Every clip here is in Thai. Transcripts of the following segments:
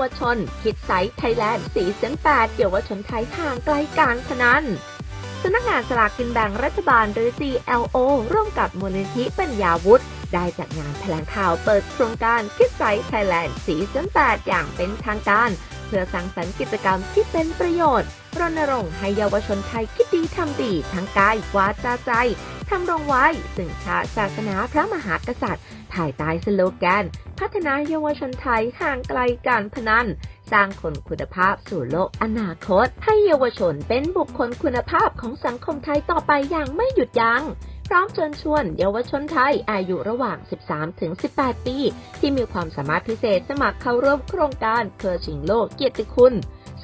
วชน คิดไซต์ไทยแลนด์สีเซน8เยาวชนไทยห่างไกลการพนันสำนักงานสลากกินแบ่งรัฐบาลหรือ CLO ร่วมกับมูลนิธิปัญญาวุฒิได้จัดงานแถลงข่าวเปิดโครงการคิดไซต์ไทยแลนด์สีเซน8อย่างเป็นทางการ เพื่อสร้างสรรค์กิจกรรมที่เป็นประโยชน์รณรงค์ให้เยาวชนไทยคิดดีทำดีทั้งกายวาจาใจทำรงไว้ ซึ่งชาศาสนาพระมหากษัตริย์ ภายใต้สโลแกน พัฒนาเยาวชนไทยห่างไกลการพนัน สร้างคนคุณภาพสู่โลกอนาคต ให้เยาวชนเป็นบุคคลคุณภาพของสังคมไทยต่อไปอย่างไม่หยุดยัง้งพร้อมเชิญชวนเยาวชนไทยอายุระหว่าง 13-18 ปี ที่มีความสามารถพิเศษสมัครเข้าร่วมโครงการเพื่อชิงโลกเกียรติคุณ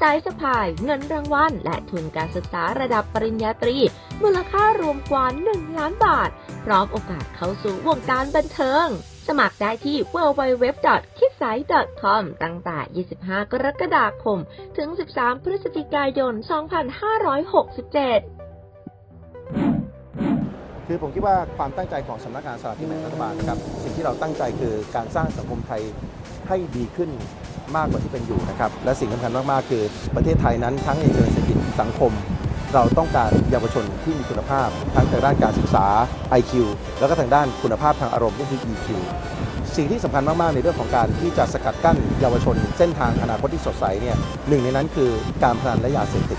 สายสะพาย เงินรางวัล และทุนการศึกษาระดับปริญญาตรี มูลค่ารวมกว่า 1 ล้านบาท พร้อมโอกาสเข้าสู่วงการบันเทิง สมัครได้ที่ www.kidsite.com ตั้งแต่ 25 กรกฎาคม ถึง 13 พฤศจิกายน 2567คือผมคิดว่าความตั้งใจของสำนักงานสลากกินแบ่งรัฐบาลนะครับสิ่งที่เราตั้งใจคือการสร้างสังคมไทยให้ดีขึ้นมากกว่าที่เป็นอยู่นะครับและสิ่งสำคัญมากๆคือประเทศไทยนั้นทั้งในเชิงเศรษฐกิจสังคม เราต้องการเยาวชนที่มีคุณภาพ ทั้งทางด้านการศึกษา IQ แล้วก็ทางด้านคุณภาพทางอารมณ์ก็คือ EQ สิ่งที่สำคัญมาก ๆ ในเรื่องของการที่จะสกัดกั้นเยาวชน เส้นทางอนาคตที่สดใสเนี่ยหนึ่งในนั้นคือการพนันและยาเสพติด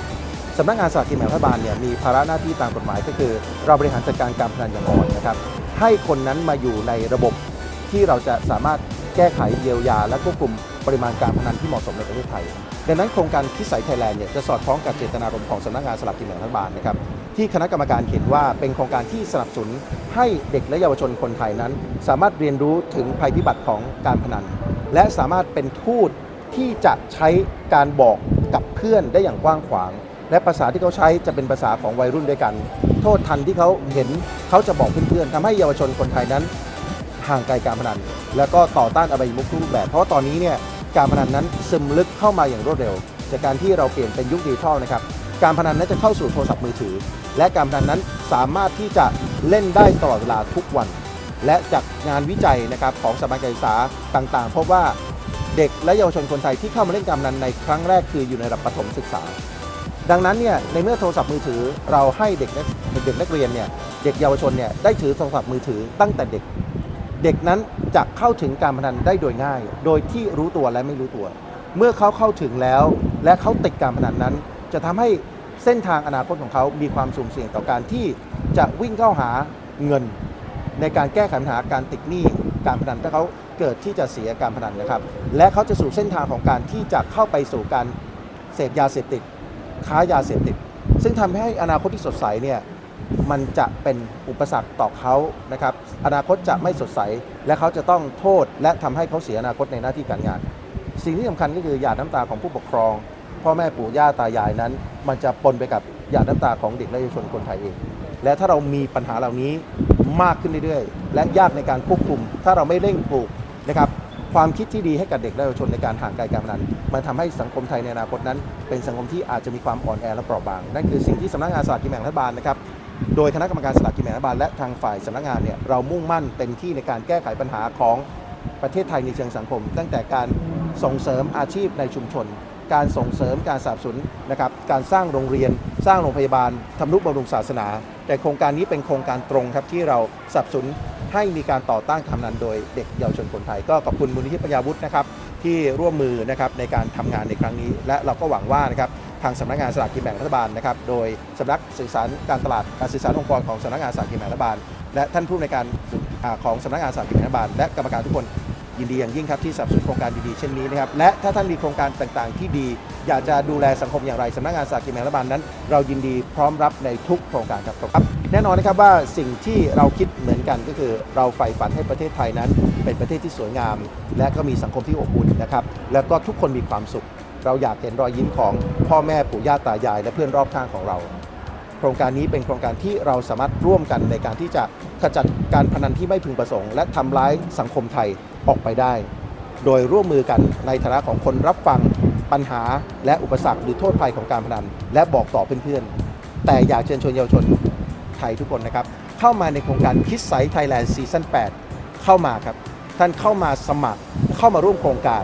สำนักงานสลากกินแบ่งรัฐบาลเนี่ยมีภาระหน้าที่ตามกฎหมายก็คือ เราบริหารจัดการการพนันอย่างอ่อนนะครับให้คนนั้นมาอยู่ในระบบที่เราจะสามารถแก้ไขเยียวยาและควบคุม ปริมาณการพนันที่เหมาะสมในประเทศไทย ดังนั้นโครงการคิดใสไทยแลนด์เนี่ยจะสอดคล้องกับเจตนารมณ์ของสำนักงานสลากกินแบ่งรัฐบาลนะครับที่คณะกรรมการเห็นว่าเป็นโครงการที่สนับสนุนให้เด็กและเยาวชนคนไทยนั้น สามารถเรียนรู้ถึงภัยพิบัติของการพนัน และสามารถเป็นทูตที่จะใช้การบอกกับเพื่อนได้อย่างกว้างขวาง และภาษาที่เขาใช้จะเป็นภาษาของวัยรุ่นด้วยกัน โทษทันที่เขาเห็นเขาจะบอกเพื่อนๆทำให้เยาวชนคนไทยนั้นห่างไกลการพนัน แล้วก็ต่อต้านอบายมุขทุกรูปแบบ เพราะว่าตอนนี้เนี่ยการพนันนั้นซึมลึกเข้ามาอย่างรวดเร็ว จากการที่เราเปลี่ยนเป็นยุคดิจิทัลนะครับการพนันนั้นจะเข้าสู่โทรศัพท์มือถือ และการพนันนั้นสามารถที่จะเล่นได้ตลอดเวลาทุกวัน และจากงานวิจัยนะครับของสถาบันการศึกษาต่างๆพบว่าเด็กและเยาวชนคนไทยที่เข้ามาเล่นการพนันในครั้งแรกคืออยู่ในระดับประถมศึกษา ดังนั้นเนี่ยในเมื่อโทรศัพท์มือถือเราให้เด็กนักเด็กนักเรียนเนี่ยเด็กเยาวชนเนี่ยได้ถือโทรศัพท์มือถือตั้งแต่เด็ก เด็กนั้นจะเข้าถึงการพนันได้โดยง่าย โดยที่รู้ตัวและไม่รู้ตัว เมื่อเขาเข้าถึงแล้ว และเขาติดการพนันนั้น จะทำให้เส้นทางอนาคตของเขามีความสุ่มเสี่ยงต่อการที่จะวิ่งเข้าหาเงิน ในการแก้ไขปัญหาการติดหนี้การพนันถ้าเขาเกิดที่จะเสียการพนันนะครับ และเขาจะสู่เส้นทางของการที่จะเข้าไปสู่การเสพยาเสพติด ค้ายาเสพติด ซึ่งทำให้อนาคตที่สดใสเนี่ย มันจะเป็นอุปสรรคต่อเขานะครับ อนาคตจะไม่สดใส และเขาจะต้องโทษและทำให้เขาเสียอนาคตในหน้าที่การงาน สิ่งที่สำคัญก็คือหยาดน้ำตาของผู้ปกครอง พ่อแม่ปู่ย่าตายายนั้น มันจะปนไปกับหยาดน้ำตาของเด็กและเยาวชนคนไทยเอง และถ้าเรามีปัญหาเหล่านี้มากขึ้นเรื่อยๆ และยากในการควบคุม ถ้าเราไม่เร่งปลูกนะครับความคิดที่ดีให้กับเด็กและเยาวชนในการห่างไกลการพนันมันทำให้สังคมไทยในอนาคตนั้น เป็นสังคมที่อาจจะมีความอ่อนแอและเปราะบาง นั่นคือสิ่งที่สำนักงานสลากกินแบ่งรัฐบาลนะครับ โดยคณะกรรมการสลากกินแบ่งรัฐบาลและทางฝ่ายสำนักงานเนี่ยเรามุ่งมั่นเต็มที่ในการแก้ไขปัญหาของประเทศไทยในเชิงสังคม ตั้งแต่การส่งเสริมอาชีพในชุมชน การส่งเสริมการสนับสนุนนะครับการสร้างโรงเรียน สร้างโรงพยาบาลทำนุบำรุงศาสนา แต่โครงการนี้เป็นโครงการตรงครับที่เราสนับสนุนให้มีการต่อต้านการพนันโดยเด็กเยาวชนคนไทย ก็ขอบคุณมูลนิธิปัญญาวุฒินะครับที่ร่วมมือนะครับในการทำงานในครั้งนี้ และเราก็หวังว่านะครับ ทางสำนักงานสลากกินแบ่งรัฐบาลนะครับ โดยสำนักสื่อสารการตลาดการสื่อสารองค์กรของสำนักงานสลากกินแบ่งรัฐบาล และท่านผู้ในการของสำนักงานสลากกินแบ่งรัฐบาล และกรรมการทุกคนยินดีอย่างยิ่งครับที่สนับสนุนโครงการดีๆเช่นนี้นะครับและถ้าท่านมีโครงการต่างๆ ที่ดี อยากจะดูแลสังคมอย่างไรสำนักงานสลากกินแบ่งรัฐบาลนั้น เรายินดีพร้อมรับในทุกโครงการครับครับแน่นอนนะครับว่าสิ่งที่เราคิดเหมือนกันก็คือ เราใฝ่ฝันให้ประเทศไทยนั้น เป็นประเทศที่สวยงาม และก็มีสังคมที่อบอุ่นนะครับแล้วก็ทุกคนมีความสุข เราอยากเห็นรอยยิ้มของพ่อแม่ปู่ย่าตายาย และเพื่อนรอบข้างของเรา โครงการนี้เป็นโครงการที่เราสามารถร่วมกันในการที่จะขจัดการพนันที่ไม่พึงประสงค์ และทำร้ายสังคมไทยออกไปได้ โดยร่วมมือกันในฐานะของคนรับฟังปัญหาและอุปสรรคหรือโทษภัยของการพนัน และบอกต่อเพื่อนๆ แต่อยากเชิญชวนเยาวชนไทยทุกคนนะครับ เข้ามาในโครงการคิดไซต์ไทยแลนด์ซีซั่น8เข้ามาครับ ท่านเข้ามาสมัครเข้ามาร่วมโครงการ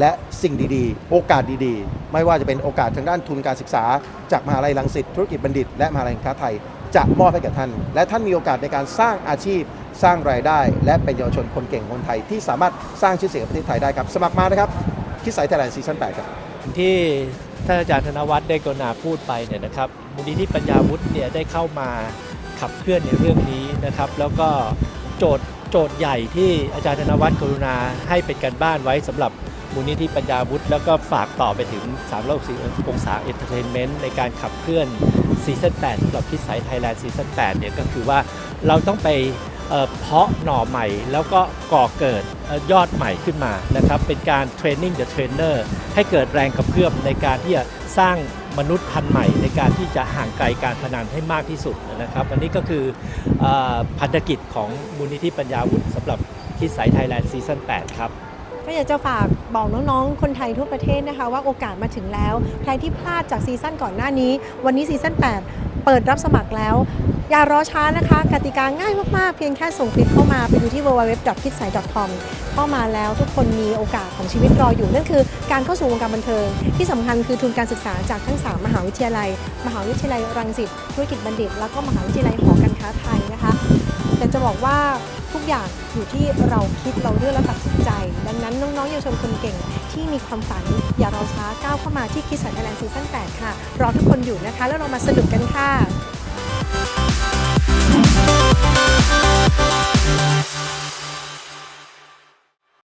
และสิ่งดีๆ โอกาสดีๆ ไม่ว่าจะเป็นโอกาสทางด้านทุนการศึกษา จากมหาลัยรังสิตธุรกิจบัณฑิต และมหาลัยการค้าไทย จะมอบให้แก่ท่าน และท่านมีโอกาสในการสร้างอาชีพ สร้างรายได้ และเป็นเยาวชนคนเก่งคนไทย ที่สามารถสร้างชื่อเสียงประเทศไทยได้ครับ สมัครมานะครับคิดสายไทยแลนด์ซีซั่น8ครับที่ท่านอาจารย์ธนวัฒน์ได้กรุณาพูดไปเนี่ยนะครับมูลนิธิปัญญาวุฒิเนี่ยได้เข้ามาขับเคลื่อนในเรื่องนี้นะครับ แล้วก็โจทย์โจทย์ใหญ่ที่อาจารย์ธนวัฒน์กรุณาให้เป็นการบ้านไว้สำหรับ มูลนิธิปัญญาวุฒิแล้วก็ฝากต่อไปถึง3 6 0องศาเอนเตอร์เทนเมนต์ในการขับเคลื่อนซีซั่น8สำหรับคิดสายไทยแลนด์ซีซั่น8เนี่ยก็คือว่าเราต้องไปเพาะหน่อใหม่ แล้วก็ก่อเกิดยอดใหม่ขึ้นมานะครับเป็นการเทรนนิ่งเดอะเทรนเนอร์ให้เกิดแรงกระเพื่อมในการที่จะสร้างมนุษย์พันธุ์ใหม่ในการที่จะห่างไกลการพนันให้มากที่สุดนะครับ อันนี้ก็คือเออพันธกิจของมูลนิธิปัญญาวุฒิสำหรับคิดสายไทยแลนด์ซีซั่น8ครับ ก็อยากจะฝากบอกน้องๆ คนไทยทั่วประเทศนะคะว่าโอกาสมาถึงแล้ว ใครที่พลาดจากซีซั่นก่อนหน้านี้ วันนี้ซีซั่น8 เปิดรับสมัครแล้ว อย่ารอช้านะคะ กติกาง่ายมากๆ เพียงแค่ส่งคลิปเข้ามาไปดูที่ www.kidsai.com เข้ามาแล้วทุกคนมีโอกาสของชีวิตรออยู่ นั่นคือการเข้าสู่วงการบันเทิง ที่สำคัญคือทุนการศึกษาจากทั้ง 3 มหาวิทยาลัย มหาวิทยาลัยรังสิตธุรกิจบัณฑิต แล้วก็มหาวิทยาลัยหอการค้าไทยนะคะ แต่จะบอกว่าทุกอย่างอยู่ที่เราคิดเราเลือกและตัดสินใจ ดังนั้นน้องๆเยาวชนคนเก่งที่มีความฝันอย่ารอช้าก้าวเข้ามาที่คิดสันแลนด์ซีซั่น8ค่ะ รอทุกคนอยู่นะคะ แล้วเรามาสนุกกันค่ะ